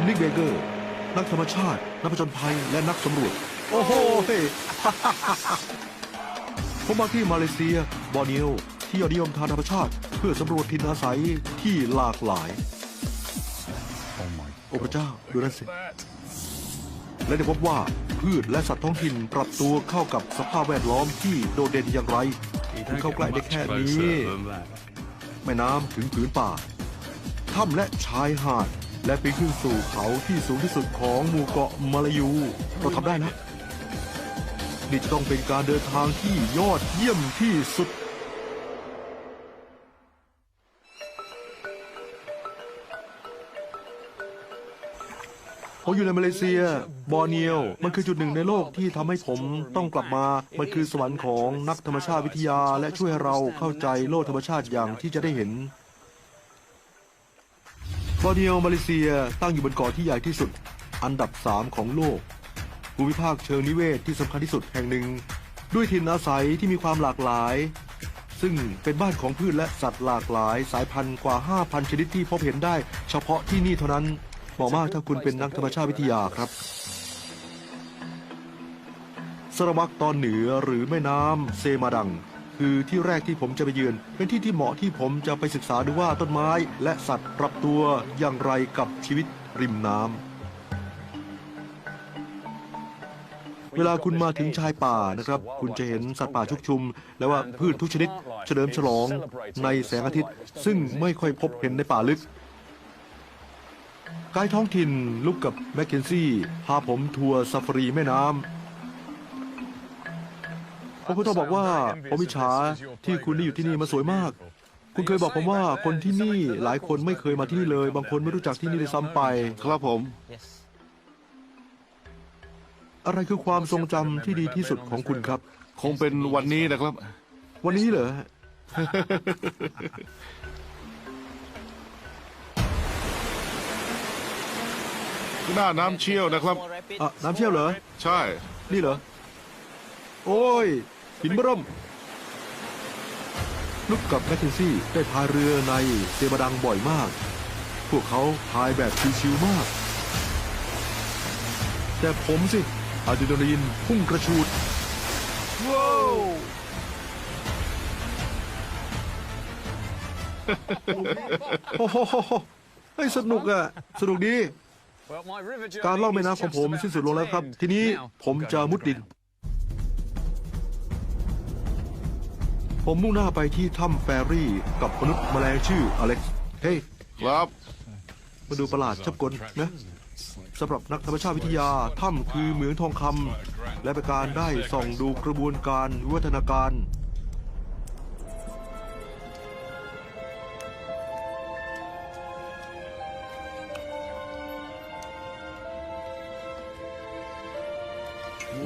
ผมนิกเบเกอร์ นักธรรมชาติ นักผจญภัย และนักสำรวจ โอ้โหเฮ้ผมมาที่มาเลเซีย บอร์เนียว ที่ยอดนิยมทางธรรมชาติ เพื่อสำรวจถิ่นอาศัยที่หลากหลาย โอ้พระเจ้า ดูนั่นสิ และได้พบว่าพืชและสัตว์ท้องถิ่นปรับตัวเข้ากับสภาพแวดล้อมที่โดดเด่นอย่างไรคุณเข้าใกล้ได้แค่นี้ แม่น้ำถึงผืนป่า ถ้ำและชายหาด และปีนขึ้นสู่เขาที่สูงที่สุดของหมู่เกาะมาลายูเราทำได้นะนี่จะต้องเป็นการเดินทางที่ยอดเยี่ยมที่สุด ผมอยู่ในมาเลเซีย บอร์เนียว มันคือจุดหนึ่งในโลกที่ทำให้ผมต้องกลับมา มันคือสวรรค์ของนักธรรมชาติวิทยา และช่วยให้เราเข้าใจโลกธรรมชาติอย่างที่จะได้เห็น บอร์เนียวมาเลเซียตั้งอยู่บนเกาะที่ใหญ่ที่สุด อันดับ 3 ของโลก ภูมิภาคเชิงนิเวศที่สำคัญที่สุดแห่งหนึ่ง ด้วยถิ่นอาศัยที่มีความหลากหลาย ซึ่งเป็นบ้านของพืชและสัตว์หลากหลาย สายพันธุ์กว่า 5,000 ชนิดที่พบเห็นได้ เฉพาะที่นี่เท่านั้นเหมาะมากถ้าคุณเป็นนักธรรมชาติวิทยาครับสระวักตอนเหนือหรือแม่น้ำเซมาดัง คือที่แรกที่ผมจะไปเยือน เป็นที่ที่เหมาะที่ผมจะไปศึกษาดูว่าต้นไม้และสัตว์ปรับตัวอย่างไรกับชีวิตริมน้ำเวลาคุณมาถึงชายป่านะครับ คุณจะเห็นสัตว์ป่าชุกชุม และว่าพืชทุกชนิด เฉลิมฉลองในแสงอาทิตย์ ซึ่งไม่ค่อยพบเห็นในป่าลึกไกด์ท้องถิ่นลุกกับแมคเคนซี่พาผมทัวร์ซาฟารีแม่น้ำ ผมก็ต้องบอกว่าผมอิจฉาที่คุณได้อยู่ที่นี่มาสวยมาก คุณเคยบอกผมว่าคนที่นี่หลายคนไม่เคยมาที่นี่เลย บางคนไม่รู้จักที่นี่เลยซ้ำไป ครับผม อะไรคือความทรงจำที่ดีที่สุดของคุณครับ คงเป็นวันนี้นะครับ วันนี้เหรอ หน้าน้ำเชี่ยวนะครับ อะน้ำเชี่ยวเหรอ ใช่ นี่เหรอ โอ้ย หินเบอร์เริ่มลุกกับแมคเคนซี่ได้พายเรือในเซมาดังบ่อยมาก พวกเขาพายแบบชิวๆมาก แต่ผมสิอะดรีนาลีนพุ่งกระชูดว้าวโอ้โหเฮ้ยสนุกอะสนุกดี การล่องแม่น้ำของผมสิ้นสุดลงแล้วครับ ทีนี้ผมจะมุดดิน ผมมุ่งหน้าไปที่ถ้ำแฟรี่กับมนุษย์แมลงชื่ออเล็กซ์เฮ้ยครับมาดูประหลาดชับกลนะสำหรับนักธรรมชาติวิทยาถ้ำคือเหมืองทองคำและเป็นการได้ส่องดูกระบวนการวิวัฒนาการ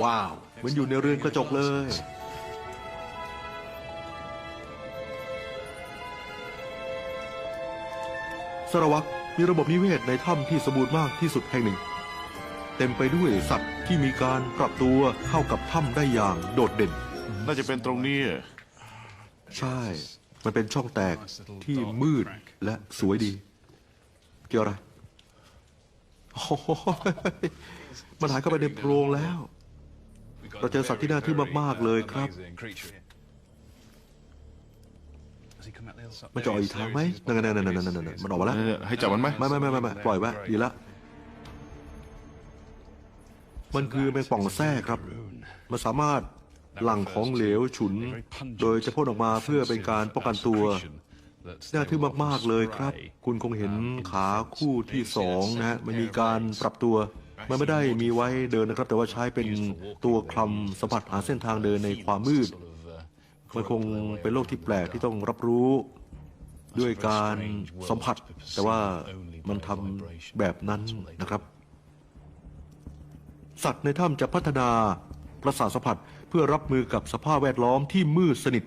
ว้าวเหมือนอยู่ในเรือนกระจกเลย สารวัตรมีระบบนิเวศในถ้ำที่สมบูรณ์มากที่สุดแห่งหนึ่ง เต็มไปด้วยสัตว์ที่มีการปรับตัวเข้ากับถ้ำได้อย่างโดดเด่น น่าจะเป็นตรงนี้ ใช่ มันเป็นช่องแตกที่มืดและสวยดี เกี่ยวอะไรโอ้โหมันหายเข้าไปในโพรงแล้ว เราเจอสัตว์ที่น่าทึ่งมาก ๆ เลยครับ มันจะออกอีกทางไหมนั่นๆๆๆๆๆมันออกมาแล้วเนี่ยให้จับมันไหมไม่ไม่ไม่ไม่ไม่ปล่อยไว้ดีละมันคือแมงป่องแท้ครับ มันสามารถหลั่งของเหลวฉุน โดยจะพ่นออกมาเพื่อเป็นการป้องกันตัว น่าทึ่งมาก ๆ เลยครับ คุณคงเห็นขาคู่ที่สองนะฮะ มันมีการปรับตัว มันไม่ได้มีไว้เดินนะครับ แต่ว่าใช้เป็นตัวคลำสัมผัสหาเส้นทางเดินในความมืด มันคงเป็นโลกที่แปลกที่ต้องรับรู้ด้วยการสัมผัส แต่ว่ามันทำแบบนั้นนะครับ สัตว์ในถ้ำจะพัฒนาประสาทสัมผัสเพื่อรับมือกับสภาพแวดล้อมที่มืดสนิท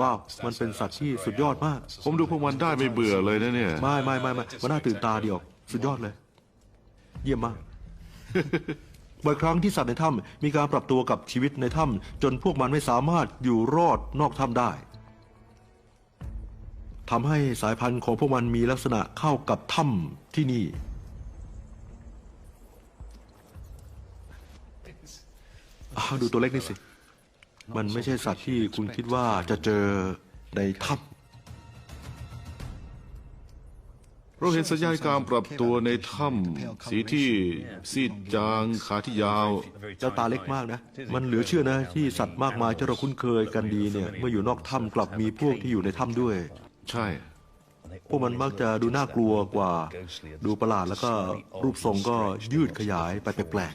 ว้าวมันเป็นสัตว์ที่สุดยอดมาก ผมดูพวกมันได้ไม่เบื่อเลยนะเนี่ย ไม่ไม่ไม่ไม่มันน่าตื่นตาดีออกสุดยอดเลย เยี่ยมมาก บ่อยครั้งที่สัตว์ในถ้ำมีการปรับตัวกับชีวิตในถ้ำจนพวกมันไม่สามารถอยู่รอดนอกถ้ำได้ทำให้สายพันธุ์ของพวกมันมีลักษณะเข้ากับถ้ำที่นี่ ดูตัวเล็กนี่สิ มันไม่ใช่สัตว์ที่คุณคิดว่าจะเจอในถ้ำ เราเห็นสัญญาณการปรับตัวในถ้ำสีที่ซีดจางขาที่ยาวเจ้าตาเล็กมากนะ มันเหลือเชื่อนะที่สัตว์มากมายที่เราคุ้นเคยกันดีเนี่ยเมื่ออยู่นอกถ้ำกลับมีพวกที่อยู่ในถ้ำด้วย ใช่ พวกมันมักจะดูน่ากลัวกว่า ดูประหลาดแล้วก็รูปทรงก็ยืดขยายไปแปลก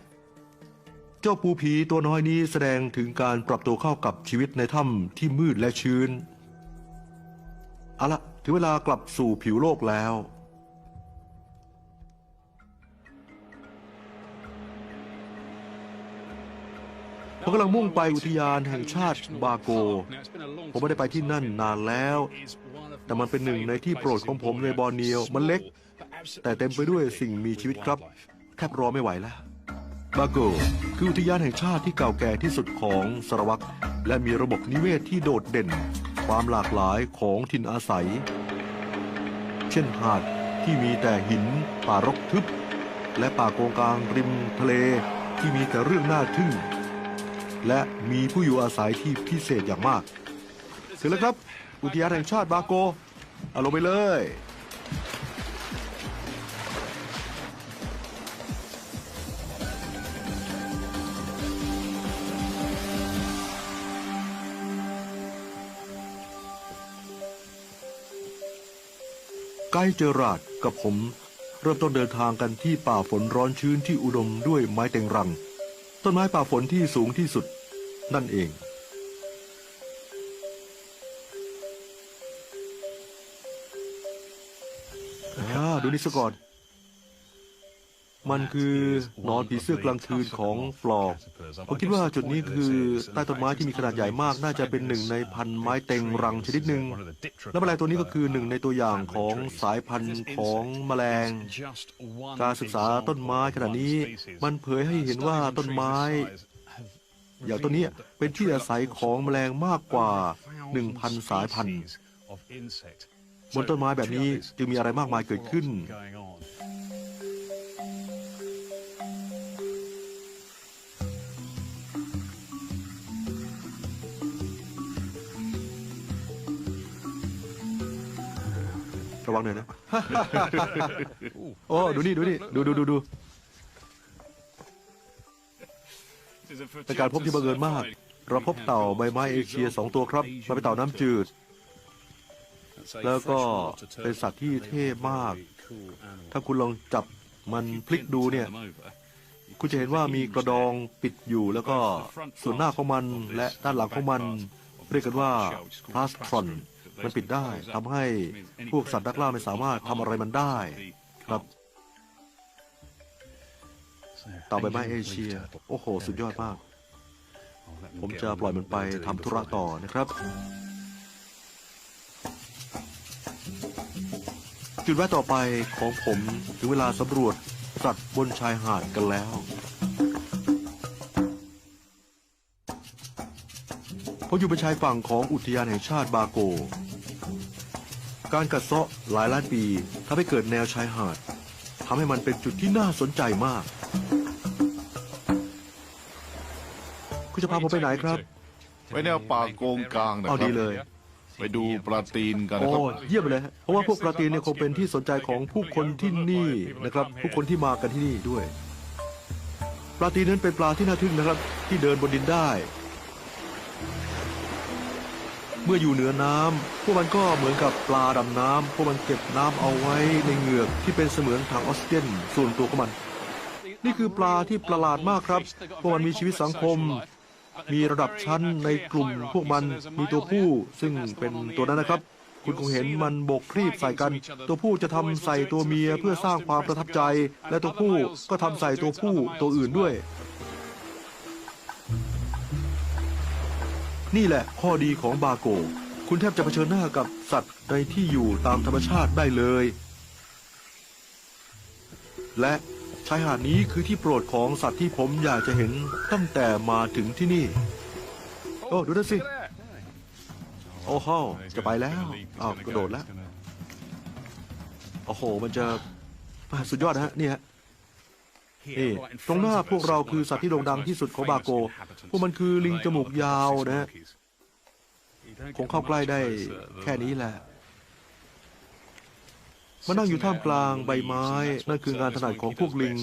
ๆเจ้าปูผีตัวน้อยนี้แสดงถึงการปรับตัวเข้ากับชีวิตในถ้ำที่มืดและชื้นเอาละถึงเวลากลับสู่ผิวโลกแล้ว ผมกำลังมุ่งไปอุทยานแห่งชาติบาโก ผมไม่ได้ไปที่นั่นนานแล้ว แต่มันเป็นหนึ่งในที่โปรดของผมในบอร์เนียว มันเล็ก แต่เต็มไปด้วยสิ่งมีชีวิตครับ แทบรอไม่ไหวแล้ว บาโก คืออุทยานแห่งชาติที่เก่าแก่ที่สุดของสารวัตรและมีระบบนิเวศที่โดดเด่น ความหลากหลายของถิ่นอาศัย เช่นหาดที่มีแต่หิน ป่ารกทึบ และป่าโกงกลางริมทะเลที่มีแต่เรื่องน่าทึ่ง และมีผู้อยู่อาศัยที่พิเศษอย่างมากถึงแล้วครับ อุทยานแห่งชาติบาโกเอาลงไปเลยไกด์เจอราดกับผม เริ่มต้นเดินทางกันที่ป่าฝนร้อนชื้นที่อุดมด้วยไม้เต็งรัง ต้นไม้ป่าฝนที่สูงที่สุด นั่นเองอ่าดูนี่ซะก่อน มันคือนอนผีเสื้อกลางคืนของปลอกผมคิดว่าจุดนี้คือใต้ต้นไม้ที่มีขนาดใหญ่มาก น่าจะเป็นหนึ่งในพันไม้เต็งรังชนิดหนึ่งและแมลงตัวนี้ก็คือหนึ่งในตัวอย่างของสายพันธุ์ของแมลง การศึกษาต้นไม้ขนาดนี้ มันเผยให้เห็นว่าต้นไม้ อย่างต้นนี้เป็นที่อาศัยของแมลงมากกว่า 1,000 สายพันธุ์บนต้นไม้แบบนี้จึงมีอะไรมากมายเกิดขึ้น ระวังหน่อยนะ โอ้ ดูนี่ ดูนี่ ดูดูดูดูเป็นการพบที่บังเอิญมาก เราพบเต่าใบไม้เอเชียสองตัวครับมันเป็นเต่าน้ำจืด แล้วก็เป็นสัตว์ที่เท่มาก ถ้าคุณลองจับมันพลิกดูเนี่ย คุณจะเห็นว่ามีกระดองปิดอยู่ แล้วก็ส่วนหน้าของมันและด้านหลังของมัน เรียกกันว่าพลาสทรอน มันปิดได้ทำให้พวกสัตว์นักล่าไม่สามารถทำอะไรมันได้ครับเต่าใบไม้เอเชีย โอ้โห สุดยอดมาก ผมจะปล่อยมันไปทำธุระต่อนะครับ จุดแวะต่อไปของผมถึงเวลาสำรวจสัตว์บนชายหาดกันแล้ว ผมอยู่บนชายฝั่งของอุทยานแห่งชาติบาโก การกัดเซาะหลายล้านปีทำให้เกิดแนวชายหาดทำให้มันเป็นจุดที่น่าสนใจมาก คุณจะพาผมไปไหนครับ ไปแนวป่าโกงกลางนะคเอารัดีเลย ไปดูปลาตีนกันนะโอ้ครับ เยี่ยมเลยฮะเพราะว่าพวกปลาตีนเนี่ยคงเป็นที่สนใจของผู้คนที่นี่นะครับ ผู้คนที่มากันที่นี่ด้วย ปลาตีนนั้นเป็นปลาที่น่าทึ่งนะครับ ที่เดินบนดินได้ เมื่ออยู่เหนือน้ำพวกมันก็เหมือนกับปลาดำน้ำพวกมันเก็บน้ำเอาไว้ในเหงือกที่เป็นเสมือนถังออกซิเจนส่วนตัวของมัน นี่คือปลาที่ประหลาดมากครับ พวกมันมีชีวิตสังคม มีระดับชั้นในกลุ่มพวกมันมีตัวผู้ซึ่งเป็นตัวนั้นนะครับ คุณคงเห็นมันบกครีบใส่กัน ตัวผู้จะทำใส่ตัวเมียเพื่อสร้างความประทับใจ และตัวผู้ก็ทำใส่ตัวผู้ตัวอื่นด้วย นี่แหละข้อดีของบาโก คุณแทบจะเผชิญหน้ากับสัตว์ในที่อยู่ตามธรรมชาติได้เลย และชายหาดนี้คือที่โปรดของสัตว์ที่ผมอยากจะเห็นตั้งแต่มาถึงที่นี่ โอ้ ดูนั่นสิ โอ้โหจะไปแล้วอ้าวกระโดดแล้ว โอ้โห มันจะสุดยอดนะฮะ นี่ฮะ นี่ตรงหน้าพวกเราคือสัตว์ที่โด่งดังที่สุดของบาโก พวกมันคือลิงจมูกยาวนะฮะคงเข้าใกล้ได้แค่นี้แหละมานั่งอยู่ท่ามกลางใบไม้ นั่นคืองานถนัดของพวกลิง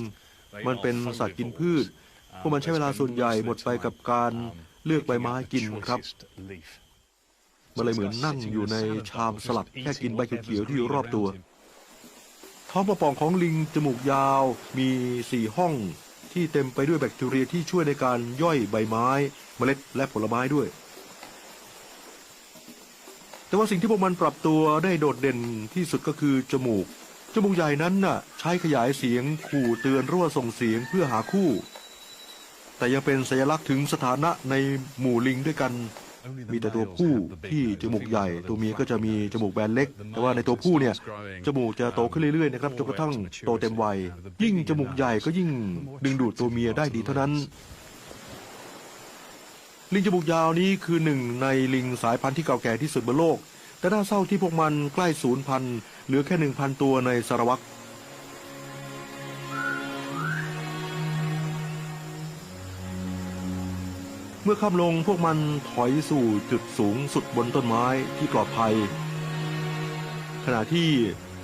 มันเป็นสัตว์กินพืช พวกมันใช้เวลาส่วนใหญ่หมดไปกับการเลือกใบไม้กินครับมันเลยเหมือนนั่งอยู่ในชามสลัดแค่กินใบเขียวๆที่อยู่รอบตัว ท้องกระป๋องของลิงจมูกยาวมีสี่ห้อง ที่เต็มไปด้วยแบคทีเรียที่ช่วยในการย่อยใบไม้ เมล็ดและผลไม้ด้วย แต่ว่าสิ่งที่พวกมันปรับตัวได้โดดเด่นที่สุดก็คือจมูก จมูกใหญ่นั้นน่ะ ใช้ขยายเสียงขู่เตือนรั่วส่งเสียงเพื่อหาคู่ แต่ยังเป็นสัญลักษณ์ถึงสถานะในหมู่ลิงด้วยกัน มีแต่ตัวผู้ที่จมูกใหญ่ ตัวเมียก็จะมีจมูกแบนเล็ก แต่ว่าในตัวผู้เนี่ยจมูกจะโตขึ้นเรื่อยๆนะครับจนกระทั่งโตเต็มวัย ยิ่งจมูกใหญ่ก็ยิ่งดึงดูดตัวเมียได้ดีเท่านั้น ลิงจมูกยาวนี้คือหนึ่งในลิงสายพันธุ์ที่เก่าแก่ที่สุดบนโลก แต่น่าเศร้าที่พวกมันใกล้สูญพันธุ์เหลือแค่หนึ่งพันตัวในสารวัตร มื่อค่ำลงพวกมันถอยสู่จุดสูงสุดบนต้นไม้ที่ปลอดภัย ขณะที่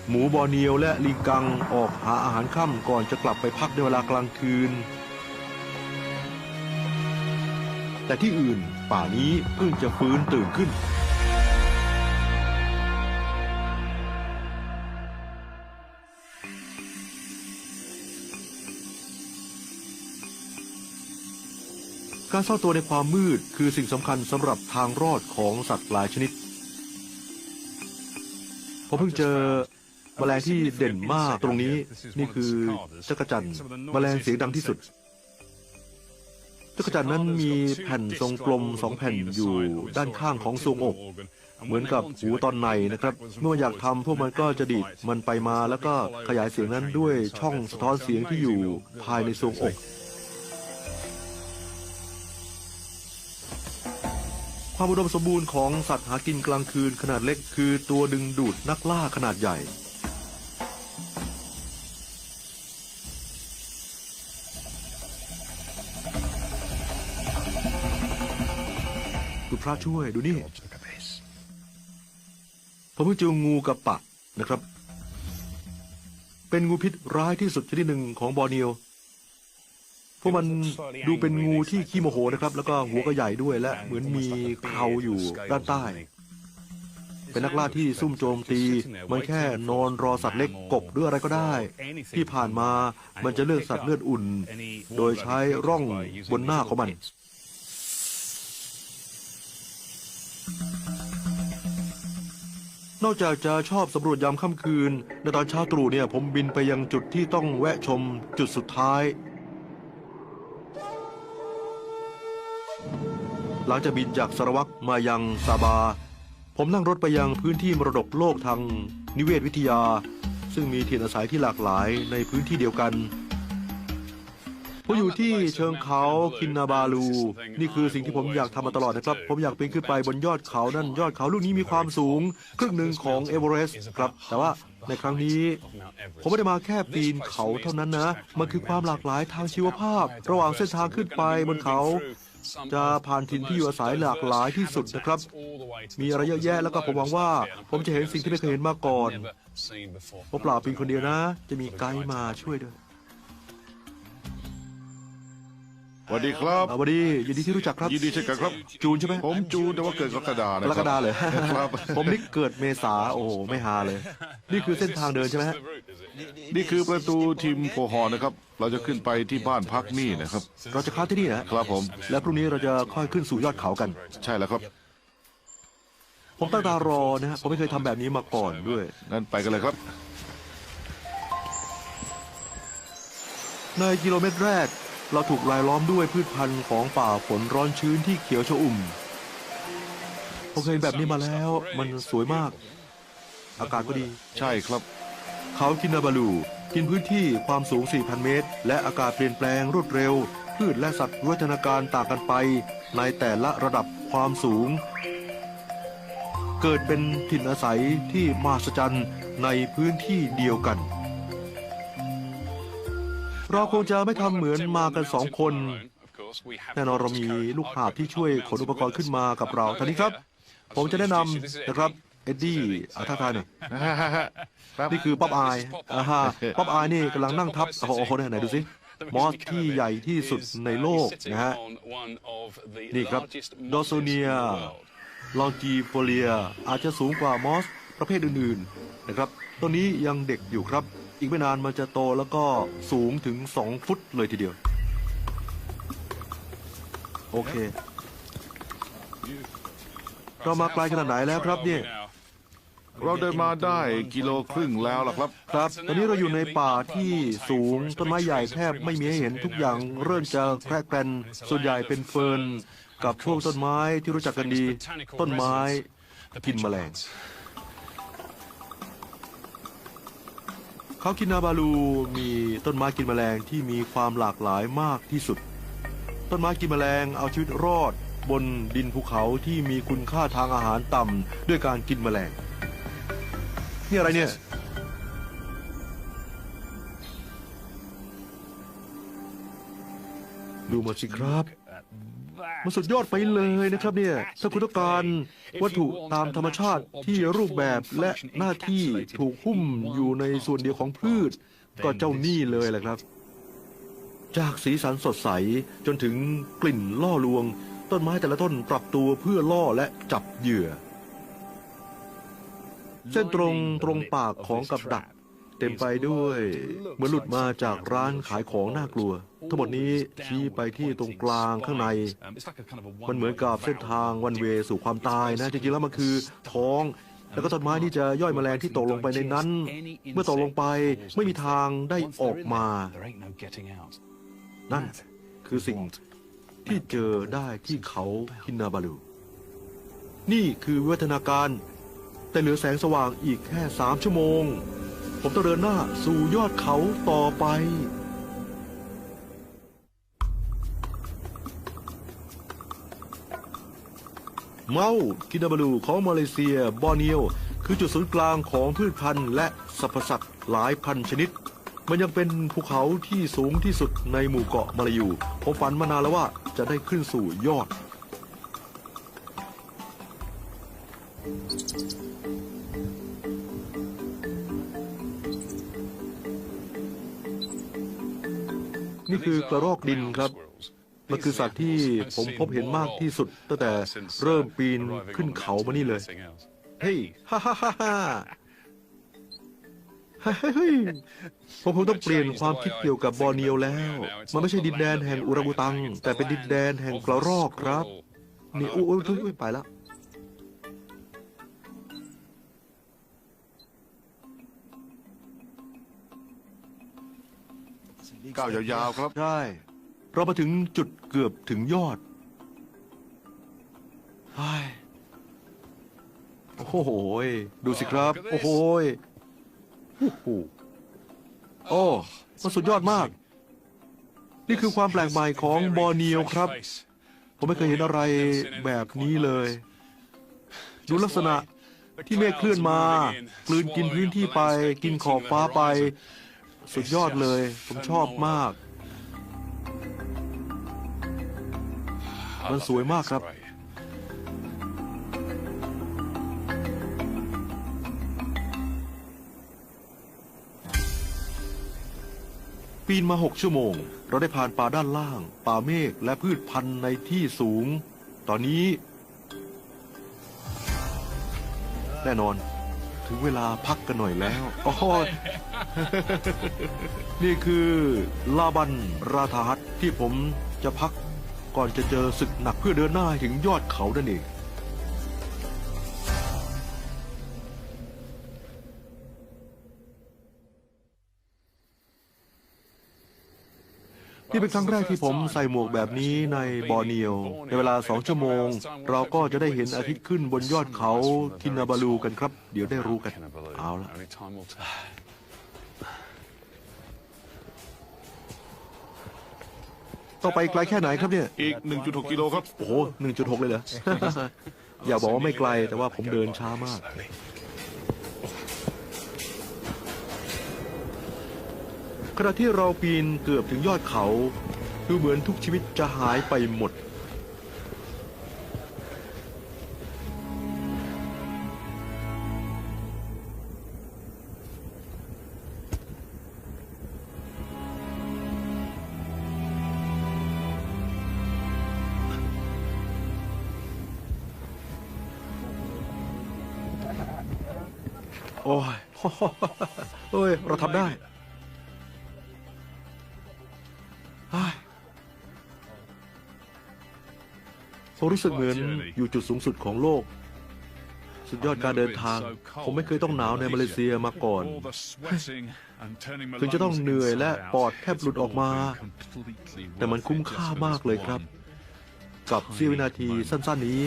หมูบอเนียวและลิงกังออกหาอาหารค่ำก่อนจะกลับไปพักในเวลากลางคืน แต่ที่อื่นป่านี้เพิ่งจะฟื้นตื่นขึ้น การซ่อนตัวในความมืดคือสิ่งสำคัญสำหรับทางรอดของสัตว์หลายชนิด ผมเพิ่งเจอแมลงที่เด่นมากตรงนี้ นี่คือจักรจันทร์แมลงเสียงดังที่สุดจักรจันทร์นั้นมีแผ่นทรงกลมสองแผ่นอยู่ด้านข้างของทรวงอก เหมือนกับหูตอนในนะครับ เมื่ออยากทำพวกมันก็จะดีดมันไปมาแล้วก็ขยายเสียงนั้นด้วยช่องสะท้อนเสียงที่อยู่ภายในทรวงอก ความอุดมสมบูรณ์ของสัตว์หากินกลางคืนขนาดเล็กคือตัวดึงดูดนักล่าขนาดใหญ่ คุณพระช่วยดูนี่ ผมเพิ่งเจองูกับปะนะครับ เป็นงูพิษร้ายที่สุดชนิดหนึ่งของบอร์เนียว พวกมันดูเป็นงูที่ขี้โมโหนะครับ แล้วก็หัวก็ใหญ่ด้วยและเหมือนมีเขาอยู่ด้านใต้ เป็นนักล่าที่ซุ่มโจมตี มันแค่นอนรอสัตว์เล็กกบหรืออะไรก็ได้ ที่ผ่านมามันจะเลือกสัตว์เลือดอุ่น โดยใช้ร่องบนหน้าของมันนอกจากจะชอบสำรวจยามค่ำคืน ในตอนเช้าตรู่เนี่ยผมบินไปยังจุดที่ต้องแวะชมจุดสุดท้าย หลังจากบินจากสารวัตรมายังซาบา ผมนั่งรถไปยังพื้นที่มรดกโลกทางนิเวศวิทยา ซึ่งมีถิ่นอาศัยที่หลากหลายในพื้นที่เดียวกันผมอยู่ที่เชิงเขาคินนาบาลู นี่คือสิ่งที่ผมอยากทำมาตลอดนะครับ ผมอยากปีนขึ้นไปบนยอดเขานั่นยอดเขาลูกนี้มีความสูง ครึ่งหนึ่งของเอเวอเรสต์ครับ แต่ว่าในครั้งนี้ ผมไม่ได้มาแค่ปีนเขาเท่านั้นนะ มันคือความหลากหลายทางชีวภาพ ระหว่างเส้นทางขึ้นไปบนเขา จะผ่านถิ่นที่อยู่อาศัยหลากหลายที่สุดนะครับ มีอะไรเยอะแยะแล้วก็ผมหวังว่า ผมจะเห็นสิ่งที่ไม่เคยเห็นมาก่อนผมเปล่าปีนคนเดียวนะ จะมีไกด์มาช่วยด้วย สวัสดีครับ สวัสดียินดีที่รู้จักครับ ยินดีเช่นกันครับ จูนใช่ไหมผมจูนแต่ว่าเกิดกรกฎานะกรกฎาเลยครับ ผมนี่เกิดเมษาโอ้โหไม่ฮาเลย นี่คือเส้นทางเดินใช่ไหมฮะนี่คือประตูทีมโพฮอนะครับ เราจะขึ้นไปที่บ้านพักนี่นะครับ เราจะค้างที่นี่นะครับ ผม แล้วพรุ่งนี้เราจะค่อยขึ้นสู่ยอดเขากัน ใช่แล้วครับ ผมตั้งตารอนะฮะผมไม่เคยทำแบบนี้มาก่อนด้วย งั้นไปกันเลยครับ ในกิโลเมตรแรก เราถูกรายล้อมด้วยพืชพันธุ์ของป่าฝนร้อนชื้นที่เขียวชอุ่ม ผมเคยแบบนี้มาแล้วมันสวยมาก อากาศก็ดี ใช่ครับ เขาคินาบาลู กินพื้นที่ความสูง 4,000 เมตร และอากาศเปลี่ยนแปลงรวดเร็ว พืชและสัตว์วัฒนาการต่างกันไป ในแต่ละระดับความสูง เกิดเป็นถิ่นอาศัยที่มหัศจรรย์ในพื้นที่เดียวกัน เราคงจะไม่ทำเหมือนมากันสองคน แน่นอนเรามีลูกหาบที่ช่วยขนอุปกรณ์ขึ้นมากับเราท่านี้ครับ ผมจะแนะนำนะครับเอ็ดดี้อาท่าทายหน่อยครับนี่คือป๊อปอายอ่าฮะป๊อปอายนี่กำลังนั่งทับโอ้โหโอ้โหไหนดูสิมอสที่ใหญ่ที่สุดในโลกนะฮะ นี่ครับดอโซเนียลองจีโฟเลียอาจจะสูงกว่ามอสประเภทอื่นๆนะครับตัวนี้ยังเด็กอยู่ครับ อีกไม่นานมันจะโตแล้วก็สูงถึง2ฟุตเลยทีเดียว โอเค เรามาไกลขนาดไหนแล้วครับเนี่ย เราเดินมาได้กิโลครึ่งแล้วล่ะครับ ครับ ตอนนี้เราอยู่ในป่าที่สูงต้นไม้ใหญ่แทบไม่มีให้เห็นทุกอย่างเริ่มจะแครกแกรนส่วนใหญ่เป็นเฟิร์นกับพวกต้นไม้ที่รู้จักกันดี ต้นไม้กินแมลง เขาคินาบาลูมีต้นไม้กินแมลงที่มีความหลากหลายมากที่สุด ต้นไม้กินแมลงเอาชีวิตรอด บนดินภูเขาที่มีคุณค่าทางอาหารต่ำด้วยการกินแมลง นี่อะไรเนี่ย ดูมาสิครับ มันสุดยอดไปเลยนะครับเนี่ยถ้าคุณต้องการวัตถุตามธรรมชาติที่รูปแบบและหน้าที่ถูกหุ้มอยู่ในส่วนเดียวของพืช ก็เจ้านี่เลยแหละครับ จากสีสันสดใสจนถึงกลิ่นล่อลวง ต้นไม้แต่ละต้นปรับตัวเพื่อล่อและจับเหยื่อ เส้นตรงตรงปากของกับดัก เต็มไปด้วยเหมือนหลุดมาจากร้านขายของน่ากลัว ทั้งหมดนี้ชี้ไปที่ตรงกลางข้างใน มันเหมือนกับเส้นทางวันเวสู่ความตายนะจริงๆแล้วมันคือท้องแล้วก็ต้นไม้ที่จะย่อยแมลงที่ตกลงไปในนั้น เมื่อตกลงไปไม่มีทางได้ออกมา นั่นคือสิ่งที่เจอได้ที่เขาคินาบาลู นี่คือวิวัฒนาการ แต่เหลือแสงสว่างอีกแค่สามชั่วโมง ผมต้องเดินหน้าสู่ยอดเขาต่อไปเมากินาบาลูของมาเลเซีย บอร์เนียว คือจุดศูนย์กลางของพืชพันธุ์และสรรพสัตว์หลายพันชนิด มันยังเป็นภูเขาที่สูงที่สุดในหมู่เกาะมาลายูผมฝันมานานแล้วว่าจะได้ขึ้นสู่ยอด นี่คือกระรอกดินครับ มันคือสัตว์ที่ผมพบเห็นมากที่สุด ตั้งแต่เริ่มปีนขึ้นเขามานี่เลย เฮ้ยฮ่าฮ่าฮ่าฮ่าเฮ้ยผมคงต้องเปลี่ยนความคิดเกี่ยวกับบอร์เนียวแล้ว มันไม่ใช่ดินแดนแห่งอุรังอุตัง แต่เป็นดินแดนแห่งกระรอกครับ นี่อุ้ยอุ้ยอุ้ยไปแล้ว ก้าวยาวๆครับ ใช่ เรามาถึงจุดเกือบถึงยอดไอ้ยโอ้โหยดูสิครับ โอ้โหยโอ้โหโอ้มันสุดยอดมาก นี่คือความแปลกใหม่ของบอร์เนียวครับ ผมไม่เคยเห็นอะไรแบบนี้เลย ดูลักษณะที่เมฆเคลื่อนมากลืนกินพื้นที่ไป กินขอบฟ้าไป สุดยอดเลย ผมชอบมาก มันสวยมากครับ ปีนมาหกชั่วโมง เราได้ผ่านป่าด้านล่าง ป่าเมฆและพืชพันธุ์ในที่สูง ตอนนี้ แน่นอน ถึงเวลาพักกันหน่อยแล้วโอ้ยนี่คือลาบันราธาฮัตที่ผมจะพักก่อนจะเจอศึกหนักเพื่อเดินหน้าให้ถึงยอดเขานั่นเอง นี่เป็นครั้งแรกที่ผมใส่หมวกแบบนี้ในบอร์เนียว ในเวลาสองชั่วโมง เราก็จะได้เห็นอาทิตย์ขึ้นบนยอดเขาคินาบาลูกันครับ เดี๋ยวได้รู้กัน เอาละต้องไปไกลแค่ไหนครับเนี่ย อีก 1.6 กิโลครับ โอ้โหหนึ่งจุดหกเลยเหรอ อยากบอกว่าไม่ไกลแต่ว่าผมเดินช้ามาก ขณะที่เราปีนเกือบถึงยอดเขา ดูเหมือนทุกชีวิตจะหายไปหมด โอ้ยเอ้ย เราทำได้ ผมรู้สึกเหมือนอยู่จุดสูงสุดของโลก สุดยอดการเดินทาง ผมไม่เคยต้องหนาวในมาเลเซียมาก่อน ถึงจะต้องเหนื่อยและปอดแทบหลุดออกมา แต่มันคุ้มค่ามากเลยครับ กับเสี้ยววินาทีสั้นๆนี้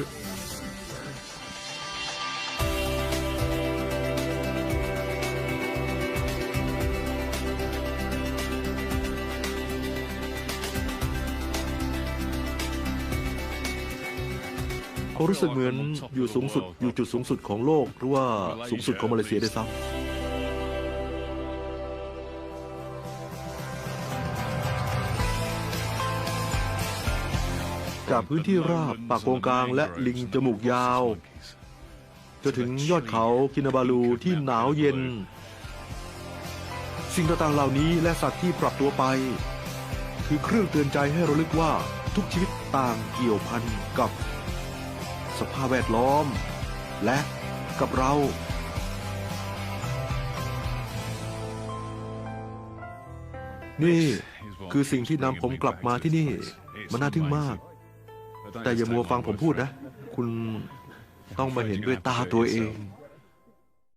รู้สึกเหมือนอยู่สูงสุดอยู่จุดสูงสุดของโลก หรือว่าสูงสุดของมาเลเซียได้วยซ้ำจากพื้นที่ราบปากโกงกลางและลิงจมูกยาวจนถึงยอดเขากินาบาลูที่หนาวเย็น สิ่งต่างๆเหล่านี้และสัตว์ที่ปรับตัวไป คือเครื่องเตือนใจให้เราลึกว่าทุกชีวิตต่างเกี่ยวพันกับ สภาพแวดล้อม และกับเรา นี่คือสิ่งที่นำผมกลับมาที่นี่ มันน่าทึ่งมาก แต่อย่ามัวฟังผมพูดนะ คุณต้องมาเห็นด้วยตาตัวเอง